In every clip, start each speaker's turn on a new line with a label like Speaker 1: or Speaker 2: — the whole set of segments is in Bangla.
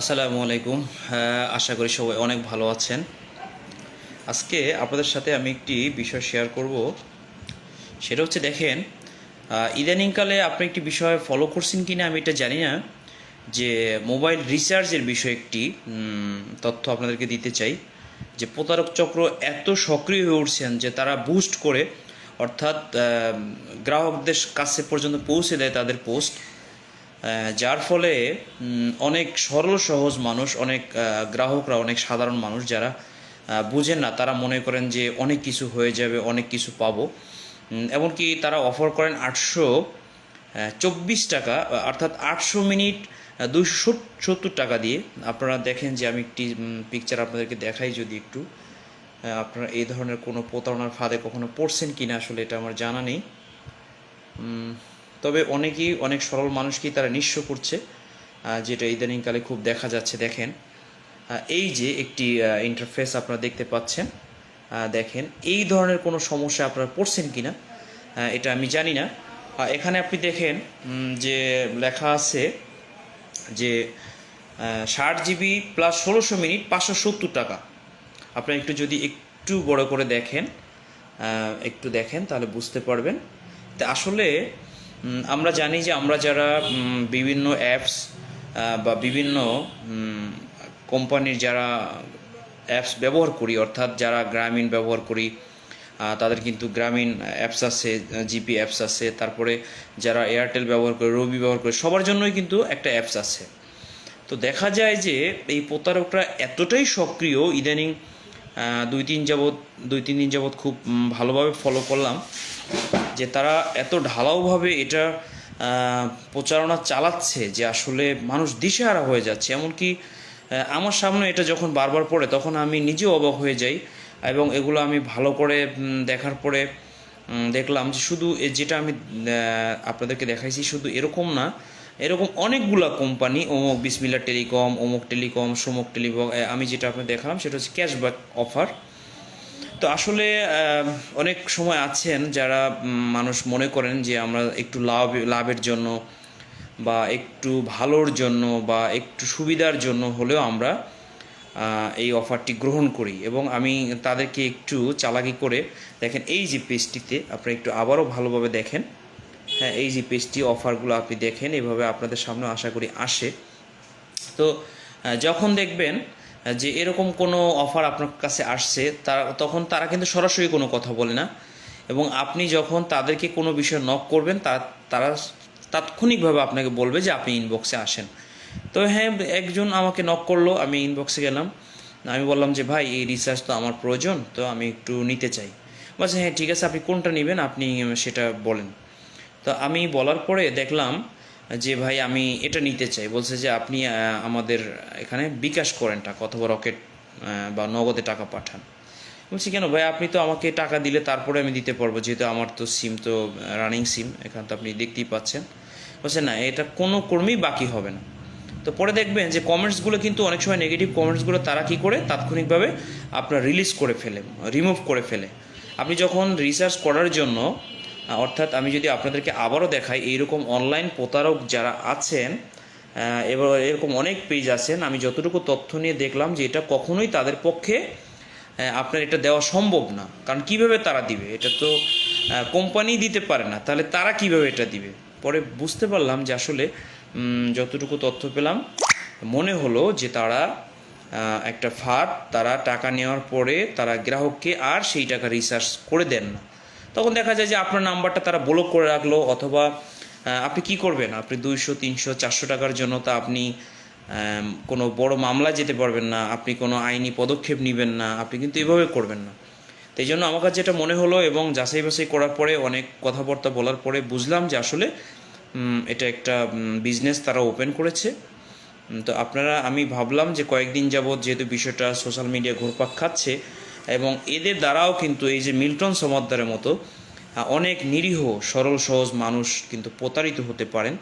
Speaker 1: আসসালামু আলাইকুম। আশা করি সবাই অনেক ভালো আছেন। আজকে আপনাদের সাথে আমি একটি বিষয় শেয়ার করব। সেটা হচ্ছে দেখেন ইদানিংকালে আপনি একটি বিষয় ফলো করছেন কি না আমি এটা জানি না, যে মোবাইল রিচার্জের বিষয়ে একটি তথ্য আপনাদেরকে দিতে চাই, যে প্রতারক চক্র এত সক্রিয় হয়ে উঠছেন যে তারা বুস্ট করে, অর্থাৎ গ্রাহকদের কাছে পর্যন্ত পৌঁছে দেয় তাদের পোস্ট যার ফলে অনেক সরল, সহজ মানুষ, অনেক গ্রাহকরা, অনেক সাধারণ মানুষ যারা বুঝেন না, তারা মনে করেন যে অনেক কিছু হয়ে যাবে, অনেক কিছু পাবো। এমনকি তারা অফার করেন আটশো চব্বিশ টাকা, অর্থাৎ আটশো মিনিট দুইশো সত্তর টাকা দিয়ে। আপনারা দেখেন যে আমি একটি পিকচার আপনাদেরকে দেখাই যদি একটু। আপনারা এই ধরনের কোনো প্রতারণার ফাঁদে কখনো পড়ছেন কিনা আসলে এটা আমার জানা নেই। তবে অনেকেই অনেক সরল মানুষকেই তারা নিঃস্ব করছে যেটা ইদানিংকালে খুব দেখা যাচ্ছে। দেখেন এই যে একটি ইন্টারফেস আপনারা দেখতে পাচ্ছেন দেখেন এই ধরনের কোনো সমস্যা আপনারা পড়ছেন কিনা? আহ, এটা আমি জানি না। এখানে আপনি দেখেন যে লেখা আছে যে ষাট জিবি প্লাস ষোলোশো মিনিট পাঁচশো সত্তর টাকা। আপনারা একটু যদি একটু বড় করে দেখেন একটু দেখেন তাহলে বুঝতে পারবেন। তা আসলে আমরা জানি যে আমরা যারা বিভিন্ন অ্যাপস বা বিভিন্ন কোম্পানির যারা অ্যাপস ব্যবহার করি, অর্থাৎ যারা গ্রামীণ ব্যবহার করি তাদের কিন্তু গ্রামীণ অ্যাপস আছে, জিপি অ্যাপস আছে, তারপরে যারা এয়ারটেল ব্যবহার করে, রবি ব্যবহার করে, সবার জন্যই কিন্তু একটা অ্যাপস আছে। তো দেখা যায় যে এই প্রতারকরা এতটাই সক্রিয়, ইদানিং দুই তিন যাবৎ, দুই তিন দিন যাবৎ খুব ভালোভাবে ফলো করলাম। যে তারা এত ঢালাওভাবে এটা প্রচারণা চালাচ্ছে যে আসলে মানুষ দিশেহারা হয়ে যাচ্ছে। এমনকি আমার সামনে এটা যখন বারবার পড়ে, তখন আমি নিজেও অবাক হয়ে যাই এবং এগুলো আমি ভালো করে দেখার পরে দেখলাম যে শুধু যেটা আমি আপনাদেরকে দেখাইছি শুধু এরকম না, এরকম অনেকগুলা কোম্পানি অমুক বিসমিল্লা টেলিকম অমুক টেলিকম, সমুক টেলিকম আমি যেটা আপনাকে দেখালাম সেটা হচ্ছে ক্যাশব্যাক অফার। তো আসলে অনেক সময় আছেন যারা মানুষ মনে করেন যে আমরা একটু লাভ, লাভের জন্য বা একটু ভালোর জন্য বা একটু সুবিধার জন্য হলেও আমরা এই অফারটি গ্রহণ করি। এবং আমি তাদেরকে একটু চালাকি করে দেখেন, এই যে পেজটিতে আপনারা একটু আবারও ভালোভাবে দেখেন। হ্যাঁ এই যে পেজটি, অফারগুলো আপনি দেখেন, এভাবে আপনাদের সামনে আশা করি আসে। তো যখন দেখবেন যে এরকম কোনো অফার আপনার কাছে আসছে, তারা, তখন তারা কিন্তু সরাসরি কোনো কথা বলে না। এবং আপনি যখন তাদেরকে কোনো বিষয়ে নক করবেন তারা তারা তাৎক্ষণিকভাবে আপনাকে বলবে যে আপনি ইনবক্সে আসেন। তো হ্যাঁ একজন আমাকে নক করল, আমি ইনবক্সে গেলাম। আমি বললাম যে, ভাই, এই রিচার্জ তো আমার প্রয়োজন, তো আমি একটু নিতে চাই। বলছে হ্যাঁ ঠিক আছে, আপনি কোনটা নেবেন, আপনি সেটা বলেন। তো আমি বলার পরে দেখলাম যে ভাই, আমি এটা নিতে চাই। বলছে যে, আপনি আমাদের এখানে বিকাশ করেন টাকা অথবা রকেট বা নগদে টাকা পাঠান। বলছি, কেন ভাই? আপনি তো আমাকে টাকা দিলে তারপরে আমি দিতে পারব। যেহেতু আমার তো সিম তো রানিং সিম এখান তো আপনি দেখতেই পাচ্ছেন। বলছে, না, এটা কোনো কর্মেই বাকি হবে না। তো পরে দেখবেন যে কমেন্টসগুলো কিন্তু অনেক সময় নেগেটিভ কমেন্টসগুলো তারা কী করে? তাৎক্ষণিকভাবে আপনার রিলিজ করে ফেলে রিমুভ করে ফেলে। আপনি যখন রিসার্চ করার জন্য অর্থাৎ আমি যদি আপনাদেরকে আবারও দেখাই, এইরকম অনলাইন প্রতারক যারা আছেন এবার এরকম অনেক পেজ আছেন, আমি যতটুকু তথ্য নিয়ে দেখলাম যে এটা কখনোই তাদের পক্ষে আপনার এটা দেওয়া সম্ভব না। কারণ কীভাবে তারা দিবে? এটা তো কোম্পানি দিতে পারে না। তাহলে তারা কীভাবে এটা দিবে? পরে বুঝতে পারলাম যে আসলে যতটুকু তথ্য পেলাম, মনে হলো যে তারা একটা ফাঁদ, তারা টাকা নেওয়ার পরে তারা গ্রাহককে আর সেই টাকা রিসার্চ করে দেন না। তখন দেখা যায় যে আপনার নাম্বারটা তারা ব্লক করে রাখল অথবা আপনি কি করবেন? আপনি দুইশো, তিনশো, চারশো টাকার জন্য তা আপনি কোনো বড় মামলা যেতে পারবেন না, আপনি কোনো আইনি পদক্ষেপ নেবেন না, আপনি কিন্তু এভাবে করবেন না। তো এই জন্য আমার কাছে যেটা মনে হলো এবং যাচাই বাছাই করার পরে, অনেক কথাবার্তা বলার পরে বুঝলাম যে আসলে এটা একটা বিজনেস তারা ওপেন করেছে। তো আপনারা, আমি ভাবলাম যে কয়েকদিন যাবৎ যেহেতু বিষয়টা সোশ্যাল মিডিয়া ঘুরপাক খাচ্ছে এবং এদের দ্বারাও কিন্তু এই যে মিল্টন সমাদ্দারের মতো অনেক নিরীহ, সরল, সহজ মানুষ কিন্তু প্রতারিত হতে পারেন।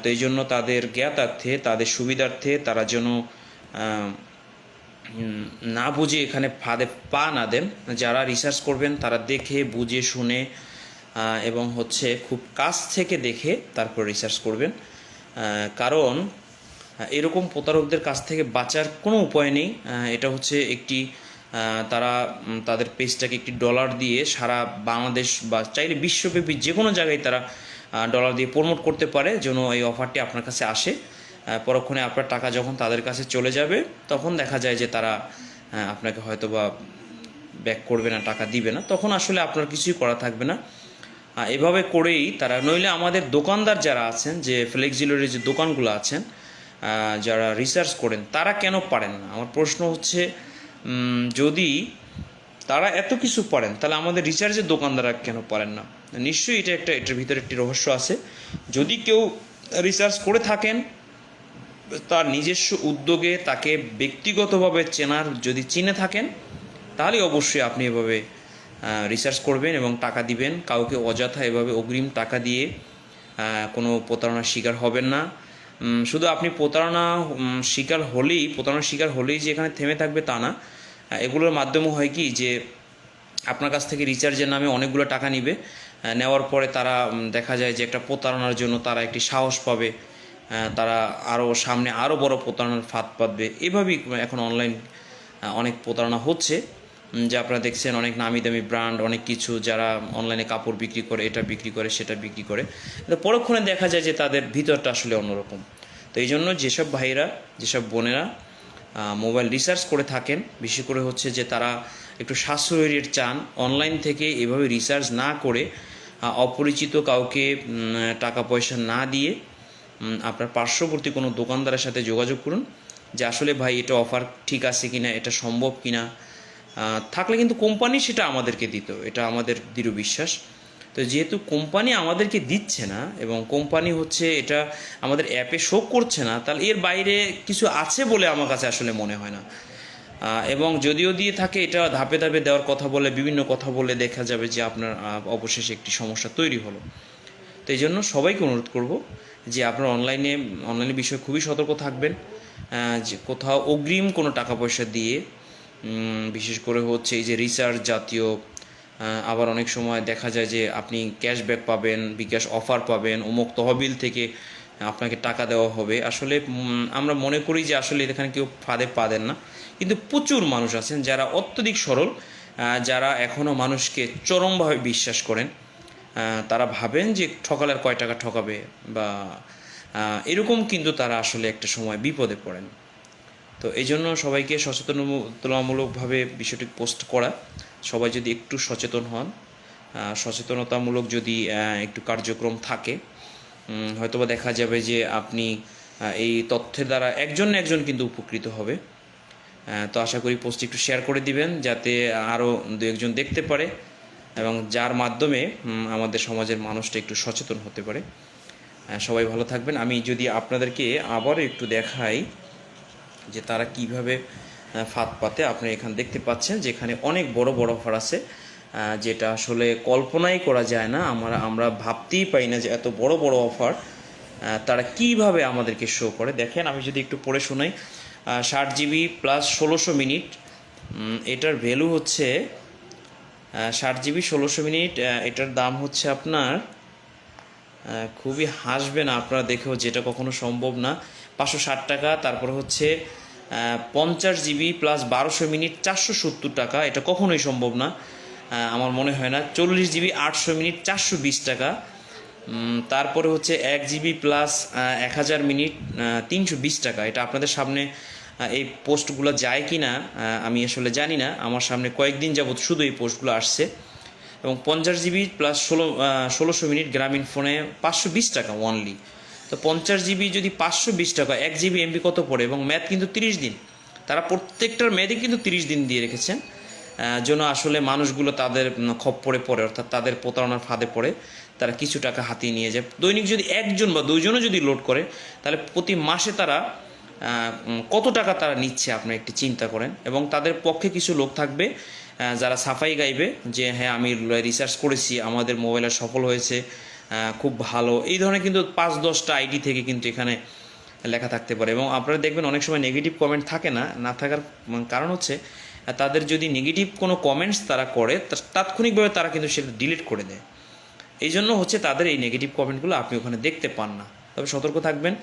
Speaker 1: তো এই জন্য তাদের জ্ঞাতার্থে, তাদের সুবিধার্থে তারা যেন না বুঝে এখানে ফাঁদে পা না দেন। যারা রিসার্চ করবেন, তারা দেখে, বুঝে, শুনে এবং হচ্ছে খুব কাছ থেকে দেখে তারপর রিসার্চ করবেন। কারণ এরকম প্রতারকদের কাছ থেকে বাঁচার কোনো উপায় নেই। এটা হচ্ছে একটি তারা তাদের পেজটাকে একটি ডলার দিয়ে সারা বাংলাদেশ বা চাইলে বিশ্বব্যাপী যে কোনো জায়গায় তারা ডলার দিয়ে প্রমোট করতে পারে যেন এই অফারটি আপনার কাছে আসে। পরক্ষণে আপনার টাকা যখন তাদের কাছে চলে যাবে, তখন দেখা যায় যে তারা আপনাকে হয়তো বা ব্যাক করবে না, টাকা দিবে না। তখন আসলে আপনার কিছুই করা থাকবে না। এভাবে করেই তারা, নইলে আমাদের দোকানদার যারা আছেন, যে ফ্লেক্সিলোরের যে দোকানগুলো আছেন যারা রিসার্চ করেন, তারা কেন পারেন না? আমার প্রশ্ন হচ্ছে যদি তারা এত কিছু পারেন তাহলে আমাদের রিচার্জের দোকানদাররা কেন পারেন না? নিশ্চয়ই এটা একটা, এটার ভিতরে একটি রহস্য আছে। যদি কেউ রিসার্চ করে থাকেন, তার নিজস্ব উদ্যোগে তাকে ব্যক্তিগতভাবে চেনার যদি চিনে থাকেন, তাহলে অবশ্যই আপনি এভাবে রিসার্চ করবেন এবং টাকা দিবেন। কাউকে অযথা এভাবে অগ্রিম টাকা দিয়ে কোনো প্রতারণার শিকার হবেন না। শুধু আপনি প্রতারণা শিকার হলেই, প্রতারণার শিকার হলেই যে এখানে থেমে থাকবে তা না। এগুলোর মাধ্যমে হয় কি যে, আপনার কাছ থেকে রিচার্জের নামে অনেকগুলো টাকা নিবে। নেওয়ার পরে তারা দেখা যায় যে একটা প্রতারণার জন্য তারা একটি সাহস পাবে। তারা আরও সামনে আরও বড় প্রতারণার ফাঁদ পাতবে এভাবেই এখন অনলাইন অনেক প্রতারণা হচ্ছে। যে আপনারা দেখছেন অনেক নামি দামি ব্র্যান্ড অনেক কিছু যারা অনলাইনে কাপড় বিক্রি করে এটা বিক্রি করে সেটা বিক্রি করে। কিন্তু পরক্ষণে দেখা যায় যে তাদের ভিতরটা আসলে অন্যরকম। তো এই জন্য যেসব ভাইরা যেসব বোনেরা মোবাইল রিসার্চ করে থাকেন বিশেষ করে হচ্ছে যে তারা একটু সাশ্রয়ী রেট চান অনলাইন থেকে এভাবে রিসার্চ না করে অপরিচিত কাউকে টাকা পয়সা না দিয়ে আপনার পার্শ্ববর্তী কোনো দোকানদারের সাথে যোগাযোগ করুন যে আসলে ভাই এটা অফার ঠিক আছে কিনা এটা সম্ভব কিনা। আহ, থাকলে কিন্তু কোম্পানি সেটা আমাদেরকে দিত, এটা আমাদের দৃঢ় বিশ্বাস। তো যেহেতু কোম্পানি আমাদেরকে দিচ্ছে না এবং কোম্পানি হচ্ছে এটা আমাদের অ্যাপে শো করছে না, তাহলে এর বাইরে কিছু আছে বলে আমার কাছে আসলে মনে হয় না। এবং যদিও দিয়ে থাকে, এটা ধাপে ধাপে দেওয়ার কথা বলে, বিভিন্ন কথা বলে দেখা যাবে যে আপনার অবশেষে একটি সমস্যা তৈরি হলো। তো এই জন্য সবাইকে অনুরোধ করব যে আপনার অনলাইনে অনলাইনে বিষয়ে খুবই সতর্ক থাকবেন। যে কোথাও অগ্রিম কোনো টাকা পয়সা দিয়ে বিশেষ করে হচ্ছে এই যে রিচার্জ জাতীয় আবার অনেক সময় দেখা যায় যে আপনি ক্যাশব্যাক পাবেন, বিকাশ অফার পাবেন অমুক তহবিল থেকে আপনাকে টাকা দেওয়া হবে। আসলে আমরা মনে করি যে আসলে এখানে কেউ ফাঁদে পা দেন না। কিন্তু প্রচুর মানুষ আছেন যারা অত্যধিক সরল যারা এখনও মানুষকে চরমভাবে বিশ্বাস করেন। তারা ভাবেন যে ঠকালে আর কয় টাকা ঠকাবে বা এরকম কিন্তু তারা আসলে একটা সময় বিপদে পড়েন। তো এই জন্য সবাইকে সচেতনতামূলকভাবে বিষয়টি পোস্ট করা। সবাই যদি একটু সচেতন হন সচেতনতামূলক যদি একটু কার্যক্রম থাকে হয়তোবা দেখা যাবে যে আপনি এই তথ্যের দ্বারা একজন না একজন কিন্তু উপকৃত হবে। তো আশা করি পোস্টটি একটু শেয়ার করে দিবেন, যাতে আরও দু একজন দেখতে পারে এবং যার মাধ্যমে আমাদের সমাজের মানুষটা একটু সচেতন হতে পারে। সবাই ভালো থাকবেন। আমি যদি আপনাদেরকে আবারও একটু দেখাই যে তারা কীভাবে ফাঁদ পাতে, আপনি এখানে দেখতে পাচ্ছেন যেখানে অনেক বড় বড় অফার আছে। যেটা আসলে কল্পনাই করা যায় না। আমরা আমরা ভাবতেই পাই না যে এত বড় বড় অফার তারা কীভাবে আমাদেরকে শো করে। দেখেন, আমি যদি একটু পড়ে শোনাই ষাট জিবি প্লাস ষোলোশো মিনিট এটার ভ্যালু হচ্ছে ষাট জিবি ষোলোশো মিনিট এটার দাম হচ্ছে আপনার খুবই হাসবেন আপনারা দেখেও যেটা কখনো সম্ভব না। পাঁচশো ষাট টাকা, তারপর হচ্ছে পঞ্চাশ জিবি প্লাস বারোশো মিনিট চারশো সত্তর টাকা, এটা কখনোই সম্ভব না। আমার মনে হয় না। চল্লিশ জিবি, আটশো মিনিট, চারশো বিশ টাকা। তারপরে হচ্ছে এক জিবি প্লাস এক হাজার মিনিট তিনশো বিশ টাকা। এটা আপনাদের সামনে এই পোস্টগুলো যায় কি না আমি আসলে জানি না। আমার সামনে কয়েকদিন যাবৎ শুধু এই পোস্টগুলো আসছে। এবং পঞ্চাশ জিবি প্লাস ষোলো ষোলোশো মিনিট গ্রামীণ ফোনে পাঁচশো বিশ টাকা ওনলি তো পঞ্চাশ জিবি যদি পাঁচশো বিশ টাকা, এক জিবি এমবি কত পড়ে? এবং ম্যাথ কিন্তু তিরিশ দিন। তারা প্রত্যেকটার ম্যাথই কিন্তু তিরিশ দিন দিয়ে রেখেছেন। যেন আসলে মানুষগুলো তাদের খপ্পরে পড়ে অর্থাৎ তাদের প্রতারণার ফাঁদে পড়ে, তারা কিছু টাকা হাতিয়ে নিয়ে যায়। দৈনিক যদি একজন বা দুইজনও যদি লোড করে, তাহলে প্রতি মাসে তারা কত টাকা তারা নিচ্ছে, আপনি একটি চিন্তা করেন। এবং তাদের পক্ষে কিছু লোক থাকবে যারা সাফাই গাইবে, যে হ্যাঁ আমি রিসার্চ করেছি, আমাদের মোবাইলে সফল হয়েছে খুব ভালো। এই ধরনের কিন্তু পাঁচ দশটা আইডি থেকে কিন্তু এখানে লেখা থাকতে পারে। এবং আপনারা দেখবেন অনেক সময় নেগেটিভ কমেন্ট থাকে না না থাকার কারণ হচ্ছে তাদের যদি নেগেটিভ কোনো কমেন্টস তারা করে তাৎক্ষণিকভাবে তারা কিন্তু সেটা ডিলিট করে দেয়। এই জন্য হচ্ছে তাদের এই নেগেটিভ কমেন্টগুলো আপনি ওখানে দেখতে পান না। তবে সতর্ক থাকবেন।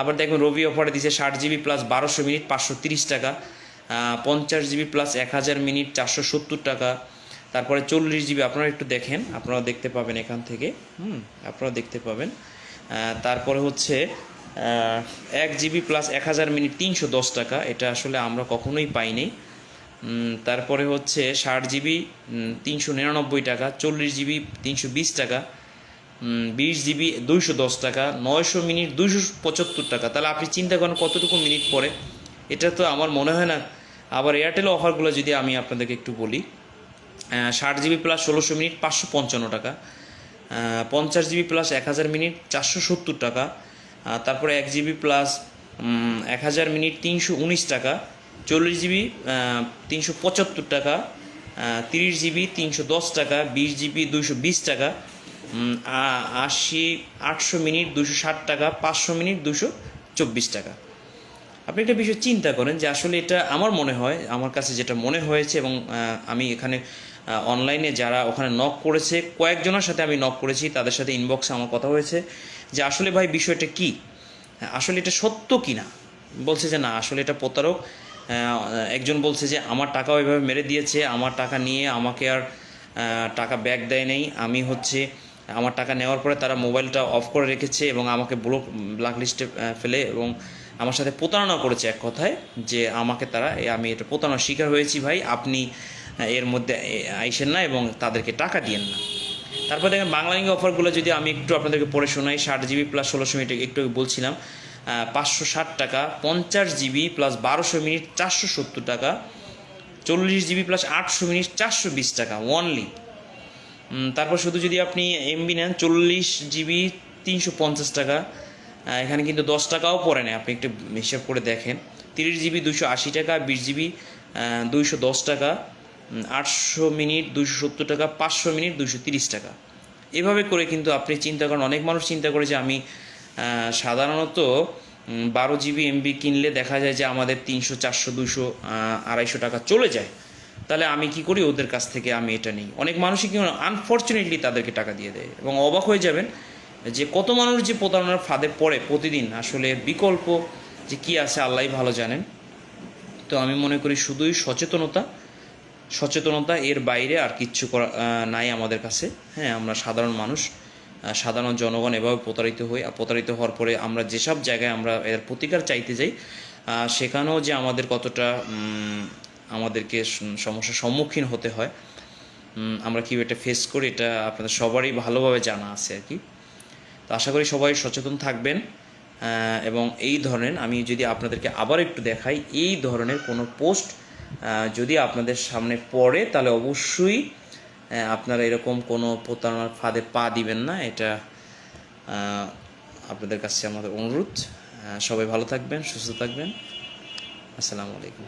Speaker 1: আবার দেখবেন রবি অফারে দিছে ষাট জিবি প্লাস বারোশো মিনিট পাঁচশো তিরিশ টাকা পঞ্চাশ জিবি প্লাস এক হাজার মিনিট চারশো সত্তর টাকা, তারপরে চল্লিশ জিবি আপনারা একটু দেখেন, আপনারা দেখতে পাবেন এখান থেকে, হুম, আপনারা দেখতে পাবেন। তারপরে হচ্ছে এক জিবি প্লাস এক হাজার মিনিট তিনশো দশ টাকা, এটা আসলে আমরা কখনোই পাইনি। তারপরে হচ্ছে ষাট জিবি তিনশো নিরানব্বই টাকা, চল্লিশ জিবি তিনশো বিশ টাকা বিশ জিবি দুইশো দশ টাকা, নয়শো মিনিট দুইশো পঁচাত্তর টাকা। তাহলে আপনি চিন্তা করেন কতটুকু মিনিট পরে এটা তো আমার মনে হয় না। আবার এয়ারটেল অফারগুলো যদি আমি আপনাদেরকে একটু বলি ষাট জিবি প্লাস ষোলোশো মিনিট পাঁচশো পঞ্চান্ন টাকা পঞ্চাশ জিবি প্লাস এক হাজার মিনিট চারশো সত্তর টাকা তারপরে এক জিবি প্লাস এক হাজার মিনিট তিনশো উনিশ টাকা, চল্লিশ জিবি তিনশো পঁচাত্তর টাকা তিরিশ জিবি তিনশো দশ টাকা, বিশ জিবি দুইশো বিশ টাকা আশি, আটশো মিনিট, দুশো ষাট টাকা, পাঁচশো মিনিট, দুশো চব্বিশ টাকা। আপনি একটা বিষয় চিন্তা করেন যে আসলে এটা আমার মনে হয়, আমার কাছে যেটা মনে হয়েছে এবং আমি এখানে অনলাইনে যারা ওখানে নক করেছে, কয়েকজনের সাথে আমি নক করেছি, তাদের সাথে ইনবক্সে আমার কথা হয়েছে যে আসলে ভাই বিষয়টা কি? আসলে এটা সত্য কি না বলছে যে না, আসলে এটা প্রতারক। একজন বলছে যে আমার টাকা ওইভাবে মেরে দিয়েছে, আমার টাকা নিয়ে আমাকে আর টাকা ব্যাক দেয় নেই। আমি হচ্ছে আমার টাকা নেওয়ার পরে তারা মোবাইলটা অফ করে রেখেছে এবং আমাকে ব্লক, ব্ল্যাক লিস্টে ফেলে এবং আমার সাথে প্রতারণা করেছে এক কথায় যে আমাকে তারা আমি এটা প্রতারণার শিকার হয়েছি ভাই, আপনি এর মধ্যে আইসেন না এবং তাদেরকে টাকা দিয়েন না। তারপর দেখেন বাংলা লিঙ্গ অফারগুলো যদি আমি একটু আপনাদেরকে পড়ে শোনাই, ষাট জিবি প্লাস ষোলোশো মিনিট একটু বলছিলাম পাঁচশো ষাট টাকা, পঞ্চাশ জিবি প্লাস বারোশো মিনিট, চারশো সত্তর টাকা, চল্লিশ জিবি প্লাস আটশো মিনিট, চারশো বিশ টাকা ওনলি তারপর শুধু যদি আপনি এমবি নেন, চল্লিশ জিবি তিনশো পঞ্চাশ টাকা। এখানে কিন্তু দশ টাকাও পড়ে না, আপনি একটু হিসাব করে দেখেন। তিরিশ জিবি দুশো আশি টাকা, বিশ জিবি দুইশো দশ টাকা আটশো মিনিট দুইশো সত্তর টাকা, পাঁচশো মিনিট দুশো তিরিশ টাকা। এভাবে করে কিন্তু আপনি চিন্তা করেন, অনেক মানুষ চিন্তা করে যে আমি সাধারণত বারো জিবি এমবি কিনলে দেখা যায় যে আমাদের তিনশো, চারশো দুশো আড়াইশো টাকা চলে যায়। তাহলে আমি কি করি? ওদের কাছ থেকে আমি এটা নিই। অনেক মানুষই কি আনফর্চুনেটলি তাদেরকে টাকা দিয়ে দেয় এবং অবাক হয়ে যাবেন যে কত মানুষ যে প্রতারণার ফাঁদে পড়ে প্রতিদিন। আসলে বিকল্প যে কি আছে আল্লাহ ভালো জানেন। তো আমি মনে করি শুধুই সচেতনতা সচেতনতা এর বাইরে আর কিচ্ছু করা নাই আমাদের কাছে। হ্যাঁ আমরা সাধারণ মানুষ সাধারণ জনগণ এভাবে প্রতারিত হই। আর প্রতারিত হওয়ার পরে আমরা যেসব জায়গায় আমরা এর প্রতিকার চাইতে যাই সেখানেও যে আমাদের কতটা আমাদেরকে সমস্যার সম্মুখীন হতে হয়। আমরা কীভাবে এটা ফেস করি এটা আপনাদের সবারই ভালোভাবে জানা আছে আর কি। তো আশা করি সবাই সচেতন থাকবেন এবং এই ধরনের আমি যদি আপনাদেরকে আবার একটু দেখাই, এই ধরনের কোনো পোস্ট যদি আপনাদের সামনে পড়ে, তাহলে অবশ্যই আপনারা এরকম কোনো প্রতারণার ফাঁদে পা দিবেন না। এটা আপনাদের কাছে আমাদের অনুরোধ। সবাই ভালো থাকবেন, সুস্থ থাকবেন। আসসালামু আলাইকুম।